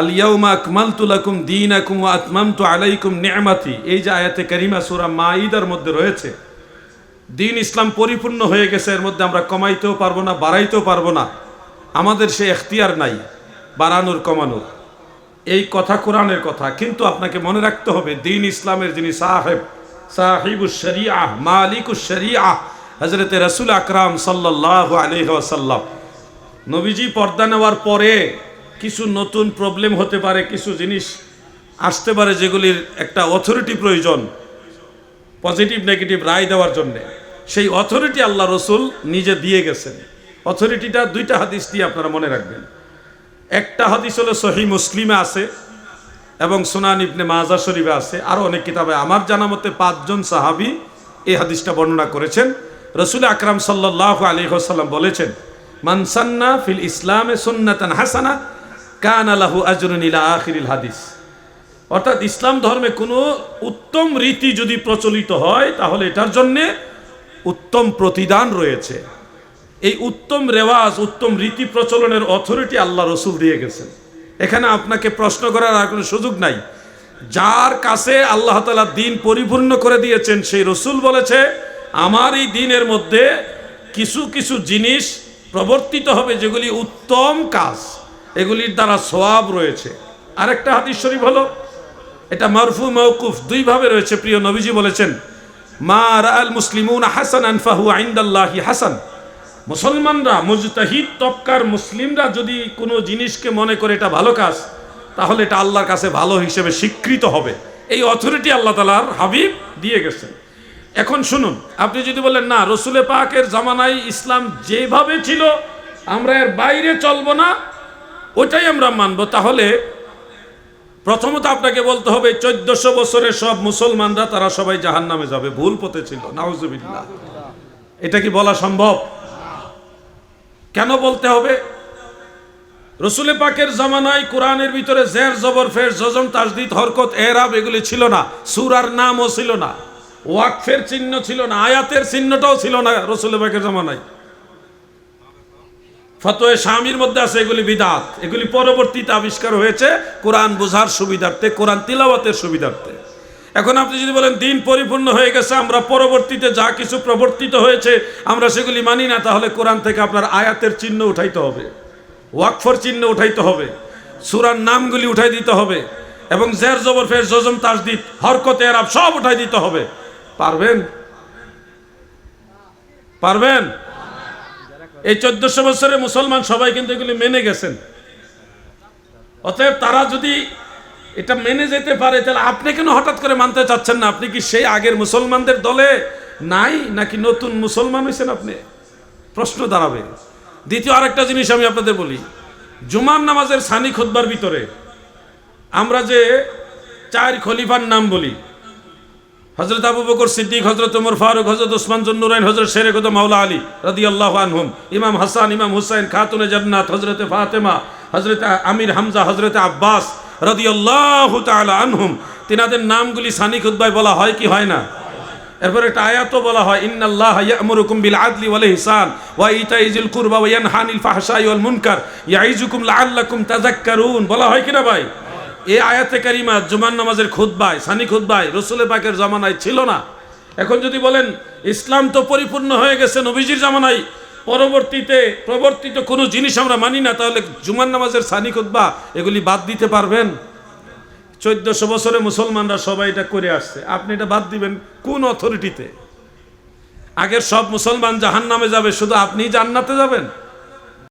আলিয়াউমা আকমালতু লাকুম দীনাকুম ওয়া আতমামতু আলাইকুম নি'মাতি। এই যে আয়াতে কারিমা সূরা মাঈদার মধ্যে রয়েছে, দিন ইসলাম পরিপূর্ণ হয়ে গেছে, এর মধ্যে আমরা কমাইতেও পারব না, বাড়াইতেও পারব না। আমাদের সে এখতিয়ার নাই, বাড়ানোর, কমানোর। এই কথা কোরআনের কথা, কিন্তু আপনাকে মনে রাখতে হবে, দিন ইসলামের যিনি সাহেব সাহিবুস শরিয়া মালিকুস শরিয়া হজরতে রসুল আকরাম সাল্লাহ আলহাসাল্লাম নবীজি পর্দা নেওয়ার পরে কিছু নতুন প্রবলেম হতে পারে, কিছু জিনিস আসতে পারে যেগুলির একটা অথরিটি প্রয়োজন পজিটিভ নেগেটিভ রায় দেওয়ার জন্যে। সেই অথরিটি আল্লাহ রসুল নিজে দিয়ে গেছেন। অথরিটিটা দুইটা হাদিস দিয়ে আপনারা মনে রাখবেন। একটা হাদিস হলো সহি মুসলিমে আছে এবং সোনান ইবনে মাজা শরীফে আছে। আরও অনেক কিতাবে আমার জানা মতে পাঁচজন সাহাবি এই হাদিসটা বর্ণনা করেছেন। রসুল আকরাম সাল্লাহ আলী সাল্লাম বলেছেন মানসান্না ফিল ইসলামে সুন্নাতান হাসানা কান আলাহু আজরুন ইলা আখিরিল হাদিস। অর্থাৎ ইসলাম ধর্মে কোনো উত্তম রীতি যদি প্রচলিত হয়, তাহলে এটার জন্যে উত্তম প্রতিদান রয়েছে। এই উত্তম রেওয়াজ, উত্তম রীতি প্রচলনের অথরিটি আল্লাহ রসুল দিয়ে গেছেন। এখানে আপনাকে প্রশ্ন করার আর কোনো সুযোগ নাই। যার কাছে আল্লাহ তালা দিন পরিপূর্ণ করে দিয়েছেন, সেই রসুল বলেছে, আমার এই দিনের মধ্যে কিছু কিছু জিনিস প্রবর্তিত হবে যেগুলি উত্তম কাজ। এগুলির দ্বারা সোয়াব রয়েছে। আরেকটা হাদিস শরীফ হলো, এটা মারফু মৌকুফ দুইভাবে রয়েছে, প্রিয় নবীজি বলেছেন, মা রাআল মুসলিমুন হাসান আনফাহু আইন্দাল্লাহি হাসান। মুসলমানরা, মুজতাহিদ তবকার মুসলিমরা যদি কোনো জিনিসকে মনে করে এটা ভালো কাজ, তাহলে এটা আল্লাহর কাছে ভালো হিসেবে স্বীকৃত হবে। এই অথরিটি আল্লাহ তালার হাবিব দিয়ে গেছেন। এখন শুনুন, আপনি যদি বলেন, না রসুলে পাকের জামানায় ইসলাম যেভাবে ছিল, আমরা এর বাইরে চলবো না ওটাই আমরা মানবো। তাহলে প্রথমত আপনাকে বলতে হবে, চোদ্দশো বছরের সব মুসলমানরা, তারা সবাই জাহান নামে যাবে। ভুল পথে ছিল। নাউজুবিল্লাহ। এটা কি বলা সম্ভব? কেন বলতে হবে? রসুলে পাকের জামানায় কোরআনের ভিতরে জের, জবর, ফের, জজম, তাজদিদ, হরকত, এরাব এগুলি ছিল না। সুরার নামও ছিল না। ওয়াকফের চিহ্ন ছিল না। আয়াতের চিহ্নটাও ছিল না রসুলে পাকের জামানায়। ফতোয়ে স্বামীর মধ্যে আছে, এগুলি বিদাত। এগুলি পরবর্তীতে আবিষ্কার হয়েছে কোরআন বোঝার সুবিধার্থে, কোরআন তিলাওয়াতের সুবিধার্থে। এখন আপনি যদি বলেন, দিন পরিপূর্ণ হয়ে গেছে, আমরা পরবর্তীতে যা কিছু প্রবর্তিত হয়েছে, আমরা সেগুলি মানি না, তাহলে কোরআন থেকে আপনার আয়াতের চিহ্ন উঠাইতে হবে। ওয়াকফর চিহ্ন উঠাইতে হবে। সুরার নামগুলি উঠাই দিতে হবে। এবং জের, জবর, ফের, জজম, তাজদিদ, হরকত, এরাব সব উঠাই দিতে হবে। পারবেন? পারবেন? এই চোদ্দশো বছরে মুসলমান সবাই কিন্তু এগুলি মেনে গেছেন। অতএব তারা যদি এটা মেনে যেতে পারে, তাহলে আপনি কেন হঠাৎ করে মানতে চাচ্ছেন না? আপনি কি সেই আগের মুসলমানদের দলে নাই, নাকি নতুন মুসলমান হয়েছেন আপনি? প্রশ্ন দাঁড়াবে। দ্বিতীয় আরেকটা জিনিস আমি আপনাদের বলি, জুমার নামাজের সানি খুদ্বার ভিতরে আমরা যে চার খলিফার নাম বলি হজরত আবু বকর সিদ্দিক হজরত উমর ফারুক হজরত ওসমান জন্নুরাইন হজরত শেরে মাওলা আলী রদি আল্লাহ আনহুম, ইমাম হাসান, ইমাম হুসাইন, খাতুনে জান্নাত হজরত ফাতেমা হজরত আমির হামজা হজরত আব্বাস রদি আল্লাহ তালা আনহুম, তিনাদের নামগুলি সানি খুদ্বায় বলা হয় কি হয় না? এরপর একটা আয়াতও বলা হয়, ইন্নাল্লাহ ইয়ামুরুকুম বিল আদলি ওয়াল ইহসান ওয়া ইতাইজিল কুরবা ওয়া ইয়ানহানিল ফাহশাই ওয়াল মুনকার ইয়াইজুকুম লাআল্লাকুম তাযাক্কারুন, বলা হয় কিনা ভাই? এই আয়াতে কারিমা জুমান নামাজের খুদ্বায় সানি খুদ্বায় রসুল পাকের জামানায় ছিল না। এখন যদি বলেন, ইসলাম তো পরিপূর্ণ হয়ে গেছে নবীজির জামানায়, পরবর্তীতে প্রবর্তিত কোনো জিনিস আমরা মানি না, তাহলে জুমান নামাজের সানি খুদ্বা এগুলি বাদ দিতে পারবেন? চোদ্দশো বছরে মুসলমানরা সবাই এটা করে আসছে। আপনি এটা বাদ দিবেন কোন অথরিটিতে আগের সব মুসলমান জাহান নামে যাবে, শুধু আপনি জান্নাতে যাবেন?